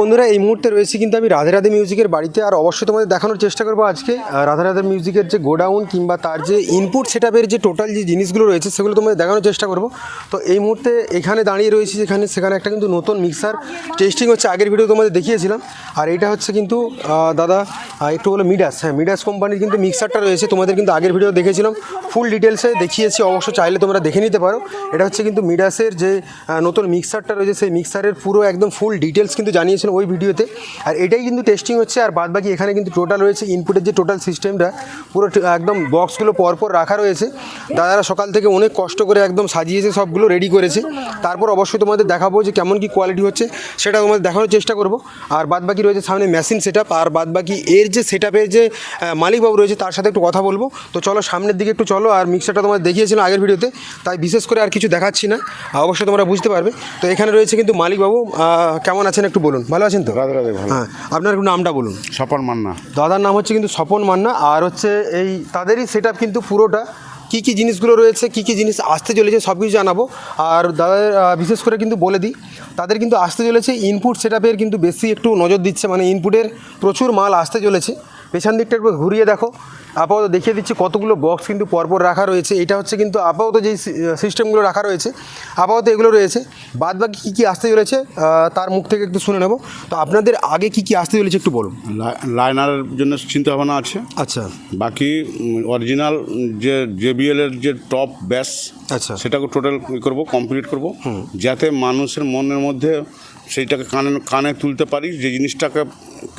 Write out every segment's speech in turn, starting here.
বন্ধুরা, এই মুহূর্তে রয়েছে কিন্তু আমি রাধে রাধে মিউজিকের বাড়িতে আর অবশ্যই তোমাদের দেখানোর চেষ্টা করব আজকে। রাধে রাধে মিউজিকের যে গোডাউন কিংবা তার যে ইনপুট সেটআপের যে টোটাল যে জিনিসগুলো রয়েছে, সেগুলো তোমাদের দেখানোর চেষ্টা করব। তো এই মুহূর্তে এখানে দাঁড়িয়ে রয়েছি, যেখানে সেখানে একটা কিন্তু নতুন মিক্সার টেস্টিং হচ্ছে। আগের ভিডিও তোমাদের দেখিয়েছিলাম। আর এটা হচ্ছে কিন্তু দাদা একটু হলো মিডাস হ্যাঁ মিডাস কোম্পানির কিন্তু মিক্সারটা রয়েছে। তোমাদের কিন্তু আগের ভিডিও দেখেছিলাম। ফুল ডিটেলসে দেখিয়েছি অবশ্য চাইলে তোমরা দেখে নিতে পারো। এটা হচ্ছে কিন্তু মিডাসের যে নতুন মিক্সারটা রয়েছে, সেই মিক্সারের পুরো একদম ফুল ডিটেলস কিন্তু জানিয়েছিলাম ওই ভিডিওতে। আর এটাই কিন্তু টেস্টিং হচ্ছে, আর বাদ বাকি এখানে কিন্তু টোটাল রয়েছে ইনপুটের যে টোটাল সিস্টেমটা পুরো একদম বক্সগুলো পরপর রাখা রয়েছে। দাদারা সকাল থেকে অনেক কষ্ট করে একদম সাজিয়েছে, সবগুলো রেডি করেছে। তারপর অবশ্যই তোমাদের দেখাবো যে কেমন কি কোয়ালিটি হচ্ছে, সেটা তোমাদের দেখানোর চেষ্টা করব। আর বাদ বাকি রয়েছে সামনে মেশিন সেট আর বাদ বাকি এর যে সেট যে মালিকবাবু রয়েছে, তার সাথে একটু কথা বলব। তো চলো সামনের দিকে একটু চলো, আর মিক্সারটা তোমাদের দেখিয়েছিলাম আগের ভিডিওতে, তাই বিশেষ করে আর কিছু দেখাচ্ছি না। অবশ্যই তোমরা বুঝতে পারবে। তো এখানে রয়েছে কিন্তু মালিকবাবু কেমন আছেন একটু বলুন। ভালো আছেন তো? রাধে রাধে হ্যাঁ আপনার একটু নামটা বলুন। স্বপন মান্না। দাদার নাম হচ্ছে কিন্তু স্বপন মান্না আর হচ্ছে এই তাদেরই সেট কিন্তু পুরোটা। কি কি জিনিসগুলো রয়েছে কি কি জিনিস আসতে চলেছে সব কিছু জানাব। আর দাদার বিশেষ করে কিন্তু বলে দিই তাদের কিন্তু আসতে চলেছে ইনপুট সেট কিন্তু বেশি একটু নজর দিচ্ছে মানে ইনপুটের প্রচুর মাল আসতে চলেছে। পেছন দিকটা একটু ঘুরিয়ে দেখো। আপাতত দেখিয়ে দিচ্ছি কতগুলো বক্স কিন্তু পরপর রাখা রয়েছে। এটা হচ্ছে কিন্তু আপাতত যেই সিস্টেমগুলো রাখা রয়েছে আপাতত এগুলো রয়েছে। বাদ বাকি কী কী আসতে চলেছে তার মুখ থেকে একটু শুনে নেব। তো আপনাদের আগে কী কী আসতে চলেছে একটু বলুন। লা- লাইনারের জন্য চিন্তা ভাবনা আছে। আচ্ছা। বাকি অরিজিনাল যে জেবিএল এর যে টপ ব্যাস আচ্ছা। সেটাকে টোটাল করব কমপ্লিট করব। যাতে মানুষের মনের মধ্যে সেইটাকে কানে কানে তুলতে পারি যে জিনিসটাকে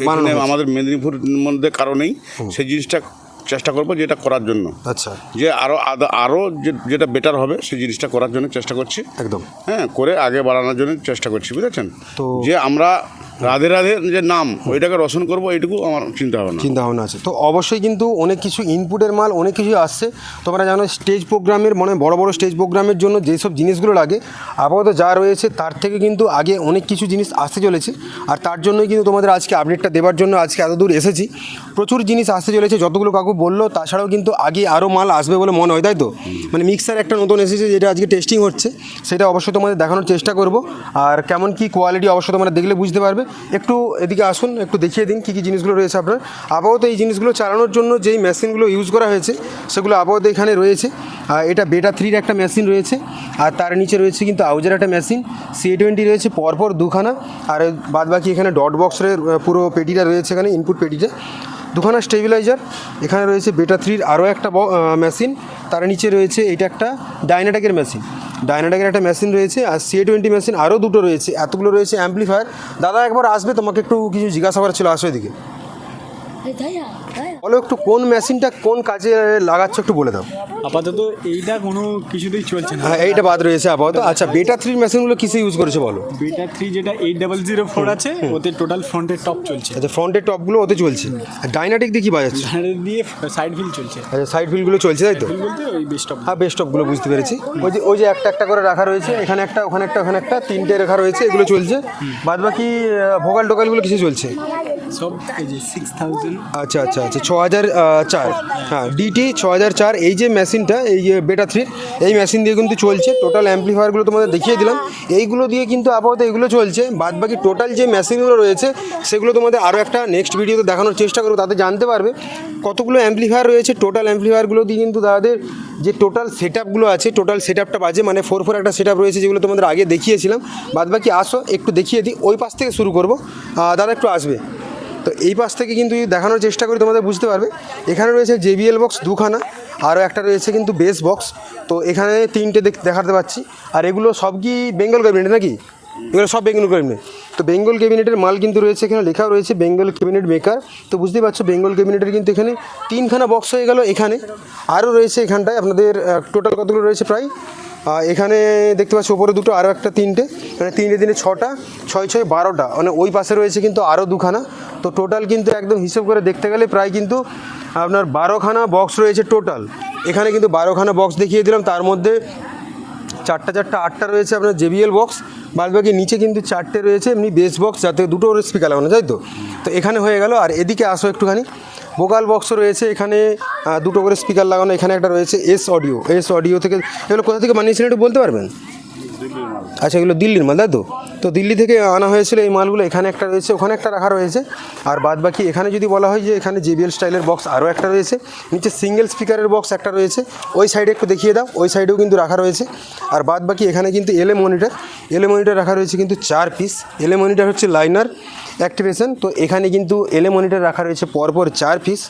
মানে আমাদের মেদিনীপুর মধ্যে কারণেই সেই জিনিসটা চেষ্টা করব যেটা করার জন্য। আচ্ছা। যে আরও আরও যেটা বেটার হবে সেই জিনিসটা করার জন্য চেষ্টা করছি। একদম। হ্যাঁ করে আগে বাড়ানোর জন্য চেষ্টা করছি বুঝেছেন? তো- যে আমরা রাধে রাধে যে নাম, ওইটাকে রোশন করব, এইটুকু আমার চিন্তা ভাবনা চিন্তা ভাবনা আছে। তো অবশ্যই কিন্তু অনেক কিছু ইনপুটের মাল, অনেক কিছুই আসছে। তোমরা জানো স্টেজ প্রোগ্রামের মানে বড় বড় স্টেজ প্রোগ্রামের জন্য যেসব জিনিসগুলো লাগে, আপাতত যা রয়েছে তার থেকে কিন্তু আগে অনেক কিছু জিনিস আসতে চলেছে। আর তার জন্যই কিন্তু তোমাদের আজকে আপডেটটা দেওয়ার জন্য আজকে এত দূর এসেছি। প্রচুর জিনিস আসতে চলেছে, যতগুলো কাকু বলল, তাছাড়াও কিন্তু আগে আরও মাল আসবে বলে মনে হয়, তাই তো? মানে মিক্সার একটা নতুন এসেছে, যেটা আজকে টেস্টিং হচ্ছে। সেটা অবশ্যই তোমাদের দেখানোর চেষ্টা করব। আর কেমন কি কোয়ালিটি অবশ্যই তোমরা দেখলে বুঝতে পারবে। একটু এদিকে আসুন, একটু দেখিয়ে দিন কী কী জিনিসগুলো রয়েছে আপনার। আপাতত এই জিনিসগুলো চালানোর জন্য যেই মেশিনগুলো ইউজ করা হয়েছে, সেগুলো আপাতত এখানে রয়েছে। এটা বেটা থ্রির একটা মেশিন রয়েছে, আর তার নিচে রয়েছে কিন্তু আউজের একটা মেশিন সি টোয়েন্টি রয়েছে পরপর দুখানা, আর বাদ বাকি এখানে ডট বক্সের পুরো পেটিটা রয়েছে এখানে ইনপুট পেটিটা দুখানা স্টেবিলাইজার এখানে রয়েছে বেটা থ্রির আরও একটা মেশিন, তার নিচে রয়েছে এটা একটা ডাইনাটাকের মেশিন। ডাইনাটাকের একটা মেশিন রয়েছে আর সি টোয়েন্টি মেশিন আরও দুটো রয়েছে। এতগুলো রয়েছে অ্যাম্পলিফায়ার দাদা, একবার আসবে, তোমাকে একটু কিছু জিজ্ঞাসা করার ছিল, আসো এদিকে। বলো একটু কোন মেশিনটা কোন কাজে লাগাচ্ছ একটু বলে দাও। আপাতত এইটা কোনো কিছুতেই চলছে না। হ্যাঁ এইটা বাদ রয়েছে আপাতত। আচ্ছা বেটা থ্রির মেশিনগুলো কিসে ইউজ করেছে বলো? বেটা থ্রি যেটা এইট ডাবল জিরো ফোর আছে ওতে টোটাল ফ্রন্টের টপ চলছে। আচ্ছা ফ্রন্টের টপগুলো ওতে চলছে। আর ডাইনাটিক দিয়ে কি বাজাচ্ছে? দিয়ে সাইড ফিল চলছে। আচ্ছা সাইড ফিলগুলো চলছে তাই তো? ওই বেস্ট টপ হ্যাঁ বেস্ট টপগুলো বুঝতে পেরেছি। ওই যে ওই যে একটা একটা করে রাখা রয়েছে এখানে একটা ওখানে একটা ওখানে একটা তিনটে রাখা রয়েছে এগুলো চলছে। বাদ বাকি ভোকাল টোকালগুলো কিসে চলছে? সব, এই সিক্স থাউজেন্ড আচ্ছা আচ্ছা আচ্ছা ছ হাজার চার। হ্যাঁ ডিটি ছ হাজার চার, এই যে মেশিনটা, এই যে বেটা থ্রির এই মেশিন দিয়ে কিন্তু চলছে। টোটাল অ্যাম্পলিফায়ারগুলো তোমাদের দেখিয়ে দিলাম। এইগুলো দিয়ে কিন্তু আপাতত এগুলো চলছে। বাদ বাকি টোটাল যে মেশিনগুলো রয়েছে, সেগুলো তোমাদের আরও একটা নেক্সট ভিডিওতে দেখানোর চেষ্টা করব। তাতে জানতে পারবে কতগুলো অ্যাম্পলিফায়ার রয়েছে। টোটাল অ্যাম্পলিফায়ারগুলো দিয়ে কিন্তু তাদের যে টোটাল সেট আপগুলো আছে টোটাল সেট আপটা বাজে মানে ফোর ফোর একটা সেট আপ রয়েছে যেগুলো তোমাদের আগে দেখিয়েছিলাম। বাদ বাকি আসো, একটু দেখিয়ে দিই। ওই পাশ থেকে শুরু করব। দাদা একটু আসবে। তো এই পাশ থেকে কিন্তু দেখানোর চেষ্টা করি, তোমাদের বুঝতে পারবে। এখানে রয়েছে জেবিএল বক্স দুখানা, আরও একটা রয়েছে কিন্তু বেস বক্স। তো এখানে তিনটে দেখ- দেখাতে পাচ্ছি। আর এগুলো সব কি বেঙ্গল ক্যাবিনেট নাকি? এগুলো সব বেঙ্গল ক্যাবিনেট। তো বেঙ্গল ক্যাবিনেটের মাল কিন্তু রয়েছে এখানে, লেখাও রয়েছে বেঙ্গল ক্যাবিনেট মেকার। তো বুঝতেই পারছ, বেঙ্গল ক্যাবিনেটের কিন্তু এখানে তিনখানা বক্স হয়ে গেল এখানে। আরও রয়েছে এখানটায়, আপনাদের টোটাল কতগুলো রয়েছে প্রায়? এখানে দেখতে পাচ্ছি ওপরে দুটো আরও একটা তিনটে। মানে তিনটে দিনে ছটা, ছয় ছয় বারোটা। মানে ওই পাশে রয়েছে কিন্তু আরও দুখানা। তো টোটাল কিন্তু একদম হিসেব করে দেখতে গেলে প্রায় কিন্তু আপনার বারোখানা বক্স রয়েছে টোটাল এখানে কিন্তু বারোখানা বক্স দেখিয়ে দিলাম। তার মধ্যে চারটা চারটা, আটটা রয়েছে আপনার জেবিএল বক্স বাদ বাকি নিচে কিন্তু চারটে রয়েছে, এমনি বেস বক্স যাতে দুটো স্পিকার লাগানো তাই তো। তো এখানে হয়ে গেল। আর এদিকে আসো একটুখানি। ভোকাল বক্স রয়েছে, এখানে দুটো করে স্পিকার লাগানো, এখানে একটা রয়েছে এস অডিও এস অডিও থেকে, এগুলো কোথা থেকে বানিয়েছিলেন, একটু বলতে পারবেন? আচ্ছা এগুলো দিল্লির মাল, তাই তো? তো দিল্লি থেকে আনা হয়েছিল এই মালগুলো, এখানে একটা রয়েছে, ওখানে একটা রাখা রয়েছে। আর বাদ বাকি এখানে যদি বলা হয় যে এখানে জেবিএল স্টাইলের বক্স আরও একটা রয়েছে, নিচে সিঙ্গেল স্পিকারের বক্স একটা রয়েছে, ওই সাইডে একটু দেখিয়ে দাও, ওই সাইডেও কিন্তু রাখা রয়েছে। আর বাদ বাকি এখানে কিন্তু এলএ মনিটর এলএ মনিটর রাখা রয়েছে কিন্তু চার পিস এলএ মনিটর হচ্ছে লাইনার অ্যাক্টিভেশন তো এখানে কিন্তু এলএ মনিটর রাখা রয়েছে পরপর চার পিস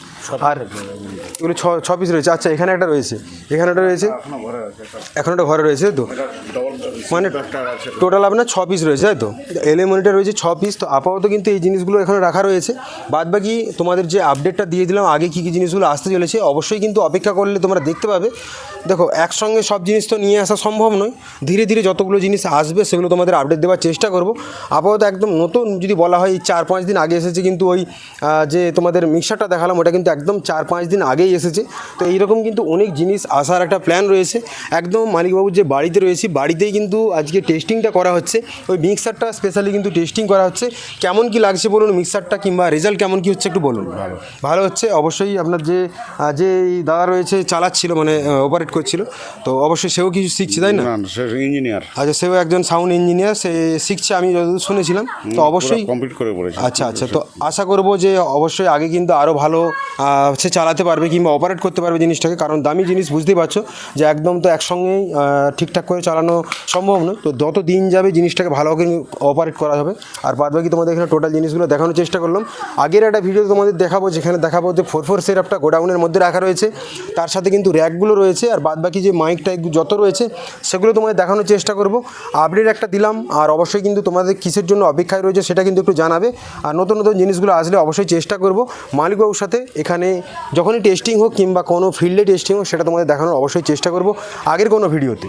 আর এগুলো ছ ছ পিস রয়েছে। আচ্ছা এখানে একটা রয়েছে, এখানে একটা রয়েছে, এখন একটা ঘরে রয়েছে তো? মানে টোটাল আপনার ছ পিস রয়েছে, তাই তো? এলএ মনিটার রয়েছে ছ পিস তো আপাতত কিন্তু এই জিনিসগুলো এখানে রাখা রয়েছে। বাদ বাকি তোমাদের যে আপডেটটা দিয়ে দিলাম, আগে কী কী জিনিসগুলো আসতে চলেছে, অবশ্যই কিন্তু অপেক্ষা করলে তোমরা দেখতে পাবে। দেখো একসঙ্গে সব জিনিস তো নিয়ে আসা সম্ভব নয়। ধীরে ধীরে যতগুলো জিনিস আসবে সেগুলো তোমাদের আপডেট দেওয়ার চেষ্টা করব। আপাতত একদম নতুন যদি বলা হয় চার পাঁচ দিন আগে এসেছে কিন্তু ওই যে তোমাদের মিক্সারটা দেখালাম ওটা কিন্তু একদম চার পাঁচ দিন আগেই এসেছে। তো এইরকম কিন্তু অনেক জিনিস আসার একটা প্ল্যান রয়েছে। একদম মালিকবাবুর যে বাড়িতে রয়েছি বাড়িতেই কিন্তু আজকে টেস্টিংটা করা হচ্ছে। ওই মিক্সারটা স্পেশালি কিন্তু টেস্টিং করা হচ্ছে। কেমন কি লাগছে বলুন মিক্সারটা কিংবা রেজাল্ট কেমন কি হচ্ছে একটু বলুন। ভালো। হচ্ছে অবশ্যই আপনার যে যে এই দাদা রয়েছে চালাচ্ছিল মানে অপারেট করছিল। তো অবশ্যই সেও কিছু শিখছে তাই না? সে ইঞ্জিনিয়ার আচ্ছা সেও একজন সাউন্ড ইঞ্জিনিয়ার সে শিখছে আমি যতদূর শুনেছিলাম। তো অবশ্যই কমপ্লিট করে পড়েছে। আচ্ছা আচ্ছা তো আশা করব যে অবশ্যই আগে কিন্তু আরও ভালো সে চালাতে পারবে কিংবা অপারেট করতে পারবে জিনিসটাকে কারণ দামি জিনিস বুঝতেই পারছ যে একদম তো একসঙ্গেই ঠিকঠাক করে চালানো সম্ভব নয়। তো যত দিন যাবে জিনিসটাকে ভালো করে অপারেট করা হবে। আর বাদ বাকি তোমাদের এখানে টোটাল জিনিসগুলো দেখানোর চেষ্টা করলাম। আগের একটা ভিডিও তোমাদের দেখাবো যেখানে দেখাবো যে ফোর ফোর সেটআপটা গোডাউনের মধ্যে রাখা রয়েছে। তার সাথে কিন্তু র্যাকগুলো রয়েছে আর বাদ বাকি যে মাইক টাইক যত রয়েছে, সেগুলো তোমাদের দেখানোর চেষ্টা করব। আপডেট একটা দিলাম, আর অবশ্যই কিন্তু তোমাদের কিসের জন্য অপেক্ষায় রয়েছে সেটা কিন্তু একটু জানাবে। আর নতুন নতুন জিনিসগুলো আসলে অবশ্যই চেষ্টা করব। মালিকবাবুর সাথে এখানে যখনই টেস্টিং হোক কিংবা কোনো ফিল্ডে টেস্টিং হোক, সেটা তোমাদের দেখানোর অবশ্যই চেষ্টা করব। আগের কোনো ভিডিওতে